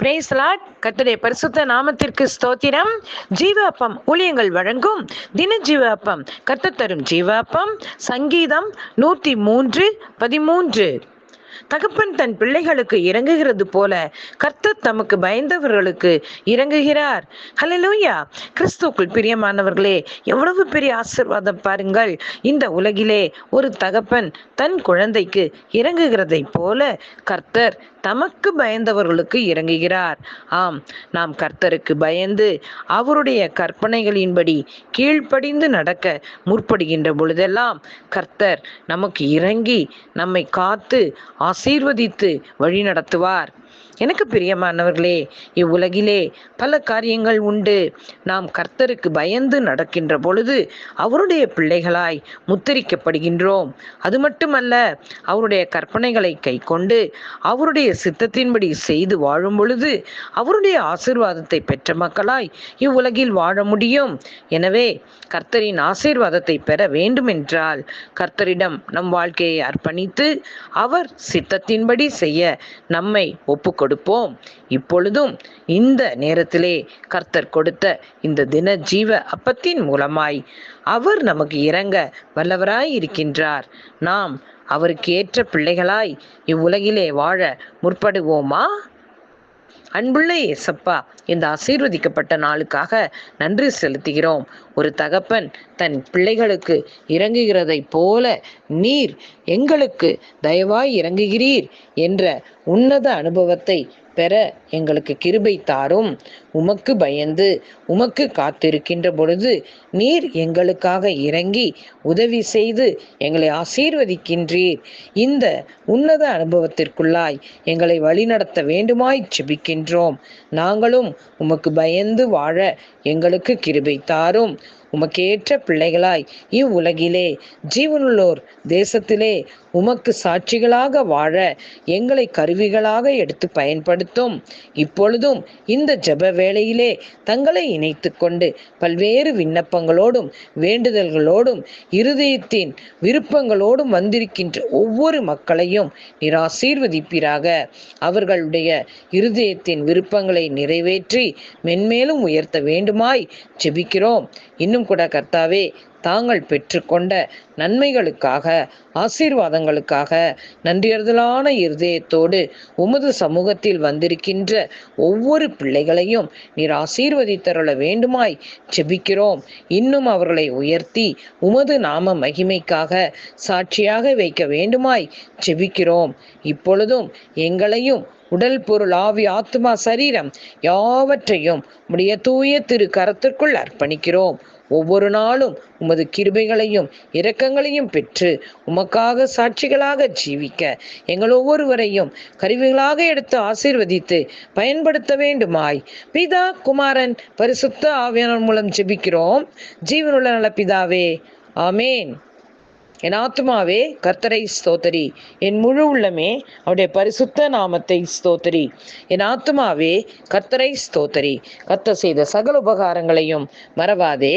பிரேஸ்லாட் கத்துடைய பரிசுத்த நாமத்திற்கு ஸ்தோத்திரம். ஜீவப்பம் ஊழியங்கள் வழங்கும் தின ஜீவப்பம். கத்து தரும் ஜீவப்பம். சங்கீதம் நூற்றி மூன்று பதிமூன்று. தகப்பன் தன் பிள்ளைகளுக்கு இறங்குகிறது போல கர்த்தர் தமக்கு பயந்தவர்களுக்கு இறங்குகிறார். ஹலலூயா கிறிஸ்துக்குள் பிரியமானவர்களே எவ்வளவு பெரிய ஆசீர்வாதம் பாருங்கள். இந்த உலகிலே ஒரு தகப்பன் தன் குழந்தைக்கு இறங்குகிறதை போல கர்த்தர் தமக்கு பயந்தவர்களுக்கு இறங்குகிறார். ஆம் நாம் கர்த்தருக்கு பயந்து அவருடைய கற்பனைகளின்படி கீழ்ப்படிந்து நடக்க முற்படுகின்ற பொழுதெல்லாம் கர்த்தர் நமக்கு இறங்கி நம்மை காத்து ஆசீர்வதித்து வழி நடத்துவார் எனக்கு பிரியமானவர்களே இவ்வுலகிலே பல காரியங்கள் உண்டு. நாம் கர்த்தருக்கு பயந்து நடக்கின்ற பொழுது அவருடைய பிள்ளைகளாய் முத்தரிக்கப்படுகின்றோம். அது மட்டுமல்ல அவருடைய கற்பனைகளை கை கொண்டு அவருடைய சித்தத்தின்படி செய்து வாழும் பொழுது அவருடைய ஆசீர்வாதத்தை பெற்ற மக்களாய் இவ்வுலகில் வாழ முடியும். எனவே கர்த்தரின் ஆசீர்வாதத்தை பெற வேண்டுமென்றால் கர்த்தரிடம் நம் வாழ்க்கையை அர்ப்பணித்து அவர் சித்தத்தின்படி செய்ய நம்மை ஒப்பு கொடுப்போம். இப்பொழுதும் இந்த நேரத்திலே கர்த்தர் கொடுத்த இந்த தின ஜீவ அப்பத்தின் மூலமாய் அவர் நமக்கு இறங்க வல்லவராய் இருக்கின்றார். நாம் அவருக்கு ஏற்ற பிள்ளைகளாய் இவ்வுலகிலே வாழ முற்படுவோமா? அன்புள்ள இயேசப்பா இந்த ஆசீர்வதிக்கப்பட்ட நாளுக்காக நன்றி செலுத்துகிறோம். ஒரு தகப்பன் தன் பிள்ளைகளுக்கு இறங்குகிறதைப் போல நீர் எங்களுக்கு தயவாய் இறங்குகிறீர் என்ற உன்னத அனுபவத்தை பெற எங்களுக்கு கிருபை தாரும். உமக்கு பயந்து உமக்கு காத்திருக்கின்ற பொழுது நீர் எங்களுக்காக இறங்கி உதவி செய்து எங்களை ஆசீர்வதிக்கின்றீர். இந்த உன்னத அனுபவத்திற்குள்ளாய் எங்களை வழிநடத்த வேண்டுமாய் செபிக்கின்றோம் நாங்களும் உமக்கு பயந்து வாழ எங்களுக்கு கிருபை தாரும். உமக்கேற்ற பிள்ளைகளாய் இவ்வுலகிலே ஜீவனுள்ளோர் தேசத்திலே உமக்கு சாட்சிகளாக வாழ எங்களை கருவிகளாக எடுத்து பயன்படுத்தும். இப்பொழுதும் இந்த ஜப வேளையிலே தங்களை இணைத்து கொண்டு பல்வேறு விண்ணப்பங்களோடும் வேண்டுதல்களோடும் இருதயத்தின் விருப்பங்களோடும் வந்திருக்கின்ற ஒவ்வொரு மக்களையும் நிராசீர்வதிப்பீராக. அவர்களுடைய இருதயத்தின் விருப்பங்களை நிறைவேற்றி மென்மேலும் உயர்த்த வேண்டுமாய் ஜெபிக்கிறோம். இன்னும் கூட கர்த்தாவே தாங்கள் பெற்றுக்கொண்ட நன்மைகளுக்காக ஆசீர்வாதங்களுக்காக நன்றியறுதலான இருதயத்தோடு உமது சமூகத்தில் வந்திருக்கின்ற ஒவ்வொரு பிள்ளைகளையும் நீர் ஆசீர்வதித்தருள வேண்டுமாய் செபிக்கிறோம் இன்னும் அவர்களை உயர்த்தி உமது நாம மகிமைக்காக சாட்சியாக வைக்க வேண்டுமாய் செபிக்கிறோம் இப்பொழுதும் எங்களையும் உடல் பொருள் ஆவி ஆத்மா சரீரம் யாவற்றையும் உடைய தூய திரு கரத்திற்குள் அர்ப்பணிக்கிறோம். ஒவ்வொரு நாளும் உமது கிருபைகளையும் இரக்கங்களையும் பெற்று உமக்காக சாட்சிகளாக ஜீவிக்க எங்கள் ஒவ்வொருவரையும் கருவிகளாக எடுத்து ஆசீர்வதித்து பயன்படுத்த வேண்டுமாய். பிதா குமாரன் பரிசுத்த ஆவியானவர் மூலம் ஜெபிக்கிறோம். ஜீவனுள்ள நல பிதாவே ஆமேன். என் ஆத்மாவே கர்த்தரை ஸ்தோத்தரி. என் முழு உள்ளமே அவருடைய பரிசுத்த நாமத்தை ஸ்தோத்தரி. என் ஆத்மாவே கர்த்தரை ஸ்தோத்தரி. கர்த்தர் செய்த சகல உபகாரங்களையும் மறவாதே.